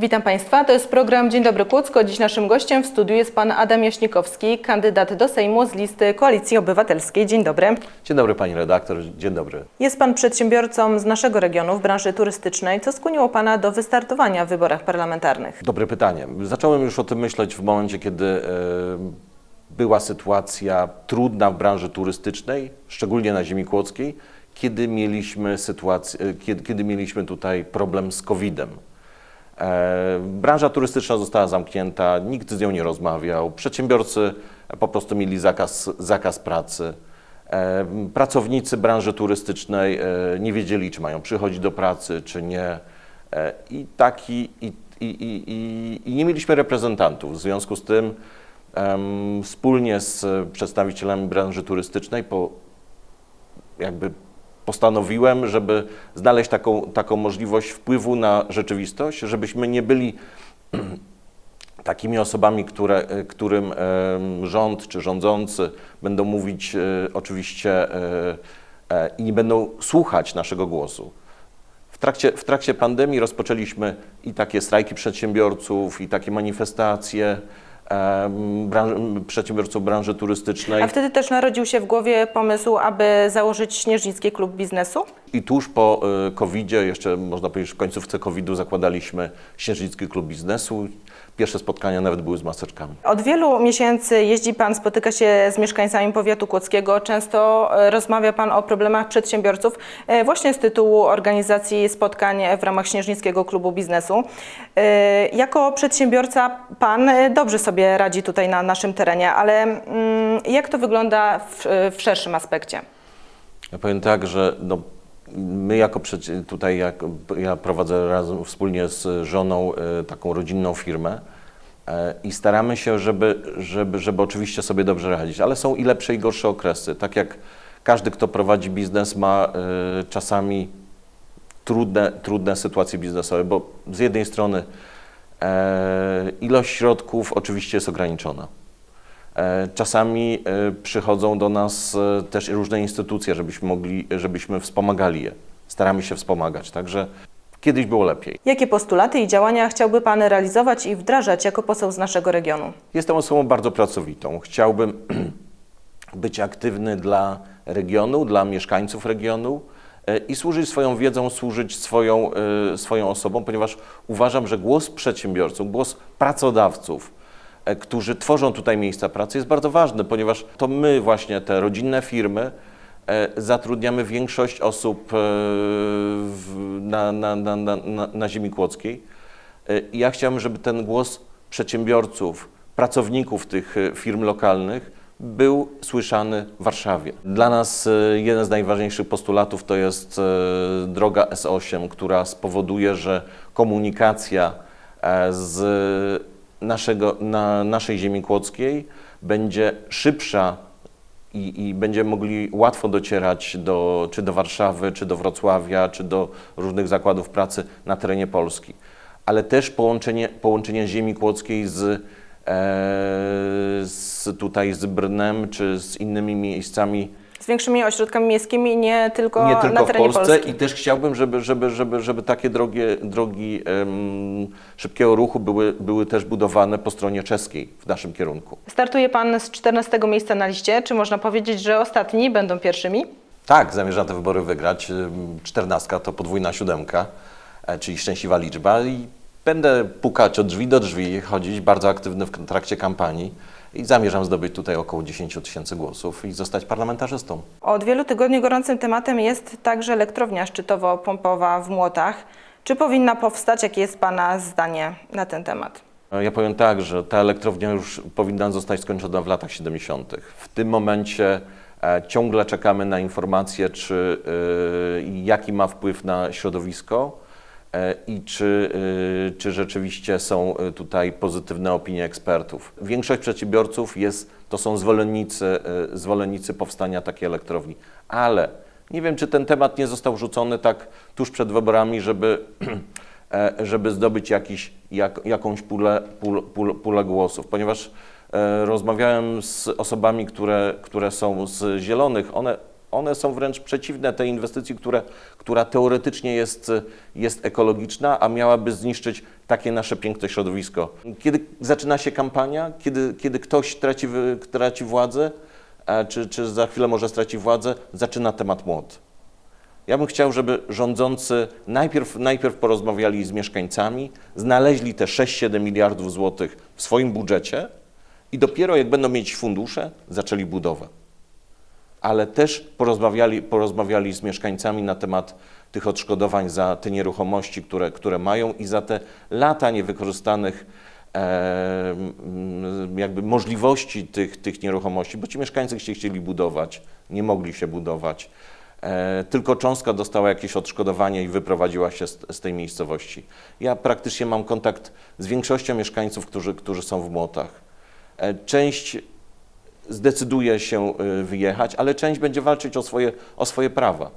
Witam Państwa, to jest program Dzień Dobry Kłodzko. Dziś naszym gościem w studiu jest Pan Adam Jaśnikowski, kandydat do Sejmu z listy Koalicji Obywatelskiej. Dzień dobry. Dzień dobry pani redaktor, dzień dobry. Jest Pan przedsiębiorcą z naszego regionu w branży turystycznej. Co skłoniło Pana do wystartowania w wyborach parlamentarnych? Dobre pytanie. Zacząłem już o tym myśleć w momencie, kiedy e, była sytuacja trudna w branży turystycznej, szczególnie na ziemi kłodzkiej, kiedy mieliśmy sytuację, e, kiedy, kiedy mieliśmy tutaj problem z COVID-em. E, Branża turystyczna została zamknięta, nikt z nią nie rozmawiał, przedsiębiorcy po prostu mieli zakaz, zakaz pracy. E, Pracownicy branży turystycznej e, nie wiedzieli, czy mają przychodzić do pracy, czy nie. I, taki, i, i, i, i, nie mieliśmy reprezentantów. W związku z tym wspólnie z przedstawicielami branży turystycznej po, jakby postanowiłem, żeby znaleźć taką, taką możliwość wpływu na rzeczywistość, żebyśmy nie byli takimi osobami, które, e, którym rząd czy rządzący będą mówić e, oczywiście e, i nie będą słuchać naszego głosu. W trakcie, w trakcie pandemii rozpoczęliśmy i takie strajki przedsiębiorców, i takie manifestacje branż, przedsiębiorców branży turystycznej. A wtedy też narodził się w głowie pomysł, aby założyć Śnieżnicki Klub Biznesu? I tuż po y, COVID-zie, jeszcze można powiedzieć w końcówce COVID-u zakładaliśmy Księżnicki Klub Biznesu. Pierwsze spotkania nawet były z maseczkami. Od wielu miesięcy jeździ Pan, spotyka się z mieszkańcami powiatu kłodzkiego. Często e, rozmawia Pan o problemach przedsiębiorców e, właśnie z tytułu organizacji spotkań w ramach Śnieżnickiego Klubu Biznesu. E, Jako przedsiębiorca Pan dobrze sobie radzi tutaj na naszym terenie, ale mm, jak to wygląda w, w szerszym aspekcie? Ja powiem tak, że no, my jako tutaj, jak, ja prowadzę razem wspólnie z żoną y, taką rodzinną firmę e, i staramy się, żeby, żeby, żeby oczywiście sobie dobrze radzić, ale są i lepsze i gorsze okresy. Tak jak każdy, kto prowadzi biznes ma y, czasami trudne, trudne sytuacje biznesowe, bo z jednej strony e, ilość środków oczywiście jest ograniczona. E, Czasami e, przychodzą do nas e, też różne instytucje, żebyśmy mogli, żebyśmy wspomagali je. Staramy się wspomagać, także kiedyś było lepiej. Jakie postulaty i działania chciałby Pan realizować i wdrażać jako poseł z naszego regionu? Jestem osobą bardzo pracowitą. Chciałbym być aktywny dla regionu, dla mieszkańców regionu i służyć swoją wiedzą, służyć swoją, swoją osobą, ponieważ uważam, że głos przedsiębiorców, głos pracodawców, którzy tworzą tutaj miejsca pracy, jest bardzo ważny, ponieważ to my właśnie, te rodzinne firmy, e, zatrudniamy większość osób e, na, na, na, na, na, ziemi kłodzkiej. E, Ja chciałbym, żeby ten głos przedsiębiorców, pracowników tych e, firm lokalnych był słyszany w Warszawie. Dla nas e, jeden z najważniejszych postulatów to jest e, droga S8, która spowoduje, że komunikacja e, z naszego, na naszej ziemi kłodzkiej będzie szybsza i, i będziemy mogli łatwo docierać do, czy do Warszawy, czy do Wrocławia, czy do różnych zakładów pracy na terenie Polski. Ale też połączenie, połączenie ziemi kłodzkiej z, e, z tutaj z Brnem, czy z innymi miejscami, Z większymi ośrodkami miejskimi, nie tylko, nie na tylko w terenie Polsce. Polski. I też chciałbym, żeby, żeby, żeby, żeby takie drogie, drogi em, szybkiego ruchu były, były też budowane po stronie czeskiej w naszym kierunku. Startuje Pan z 14 miejsca na liście. Czy można powiedzieć, że ostatni będą pierwszymi? Tak, zamierzam te wybory wygrać. Czternastka to podwójna siódemka, e, czyli szczęśliwa liczba i będę pukać od drzwi do drzwi, chodzić bardzo aktywny w trakcie kampanii i zamierzam zdobyć tutaj około 10 tysięcy głosów i zostać parlamentarzystą. Od wielu tygodni gorącym tematem jest także elektrownia szczytowo-pompowa w Młotach. Czy powinna powstać? Jakie jest Pana zdanie na ten temat? Ja powiem tak, że ta elektrownia już powinna zostać skończona w latach 70. W tym momencie e, ciągle czekamy na informacje, czy e, jaki ma wpływ na środowisko i czy, e, czy rzeczywiście są e, tutaj pozytywne opinie ekspertów. Większość przedsiębiorców jest, to są zwolennicy, e, zwolennicy powstania takiej elektrowni, ale nie wiem, czy ten temat nie został rzucony tak tuż przed wyborami, żeby e, żeby zdobyć jakiś, jak, jakąś pulę, pul, pul, pulę głosów, ponieważ e, rozmawiałem z osobami, które, które są z Zielonych, one One są wręcz przeciwne tej inwestycji, które, która teoretycznie jest, jest ekologiczna, a miałaby zniszczyć takie nasze piękne środowisko. Kiedy zaczyna się kampania, kiedy, kiedy ktoś traci, traci władzę, e, czy, czy za chwilę może straci władzę, zaczyna temat młot. Ja bym chciał, żeby rządzący najpierw, najpierw porozmawiali z mieszkańcami, znaleźli te 6-7 miliardów złotych w swoim budżecie i dopiero jak będą mieć fundusze, zaczęli budowę. Ale też porozmawiali, porozmawiali z mieszkańcami na temat tych odszkodowań za te nieruchomości, które, które mają i za te lata niewykorzystanych e, mm, jakby możliwości tych, tych nieruchomości, bo ci mieszkańcy się chcieli budować, nie mogli się budować. E, tylko cząstka dostała jakieś odszkodowanie i wyprowadziła się z, z tej miejscowości. Ja praktycznie mam kontakt z większością mieszkańców, którzy, którzy są w Młotach. E, część zdecyduje się y, wyjechać, ale część będzie walczyć o swoje, o swoje prawa.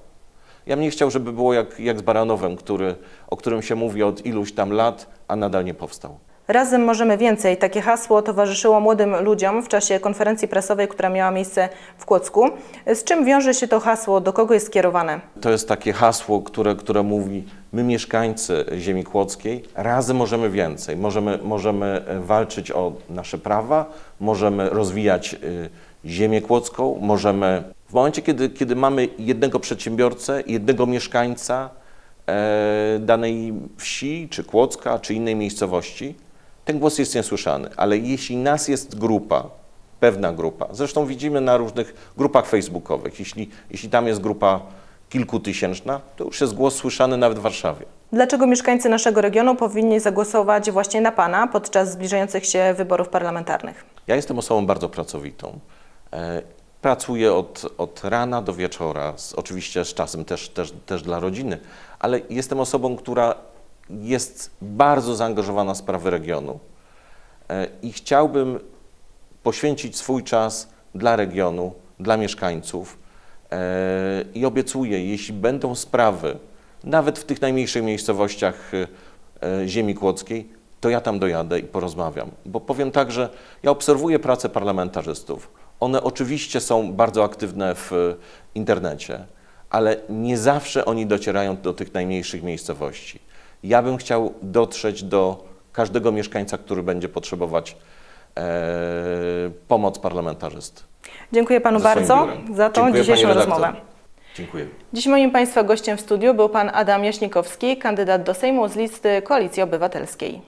Ja bym nie chciał, żeby było jak, jak z Baranowem, który, o którym się mówi od iluś tam lat, a nadal nie powstał. Razem możemy więcej. Takie hasło towarzyszyło młodym ludziom w czasie konferencji prasowej, która miała miejsce w Kłodzku. Z czym wiąże się to hasło? Do kogo jest skierowane? To jest takie hasło, które, które mówi, my mieszkańcy ziemi kłodzkiej razem możemy więcej. Możemy, możemy e, walczyć o nasze prawa, możemy rozwijać y, ziemię kłodzką, możemy... W momencie, kiedy, kiedy mamy jednego przedsiębiorcę, jednego mieszkańca e, danej wsi, czy Kłodzka, czy innej miejscowości, ten głos jest niesłyszany. Ale jeśli nas jest grupa, pewna grupa, zresztą widzimy na różnych grupach facebookowych, jeśli, jeśli tam jest grupa kilkutysięczna, to już jest głos słyszany nawet w Warszawie. Dlaczego mieszkańcy naszego regionu powinni zagłosować właśnie na Pana podczas zbliżających się wyborów parlamentarnych? Ja jestem osobą bardzo pracowitą. E, Pracuję od, od rana do wieczora, z, oczywiście z czasem też, też, też dla rodziny, ale jestem osobą, która jest bardzo zaangażowana w sprawy regionu E, i chciałbym poświęcić swój czas dla regionu, dla mieszkańców e, i obiecuję, jeśli będą sprawy, nawet w tych najmniejszych miejscowościach e, ziemi kłodzkiej, to ja tam dojadę i porozmawiam. Bo powiem tak, że ja obserwuję pracę parlamentarzystów. One oczywiście są bardzo aktywne w internecie, ale nie zawsze oni docierają do tych najmniejszych miejscowości. Ja bym chciał dotrzeć do każdego mieszkańca, który będzie potrzebować e, pomoc parlamentarzysty. Dziękuję Panu bardzo biurem. za tą Dziękuję, dzisiejszą rozmowę. Dziękuję. Dziś moim Państwa gościem w studiu był Pan Adam Jaśnikowski, kandydat do Sejmu z listy Koalicji Obywatelskiej.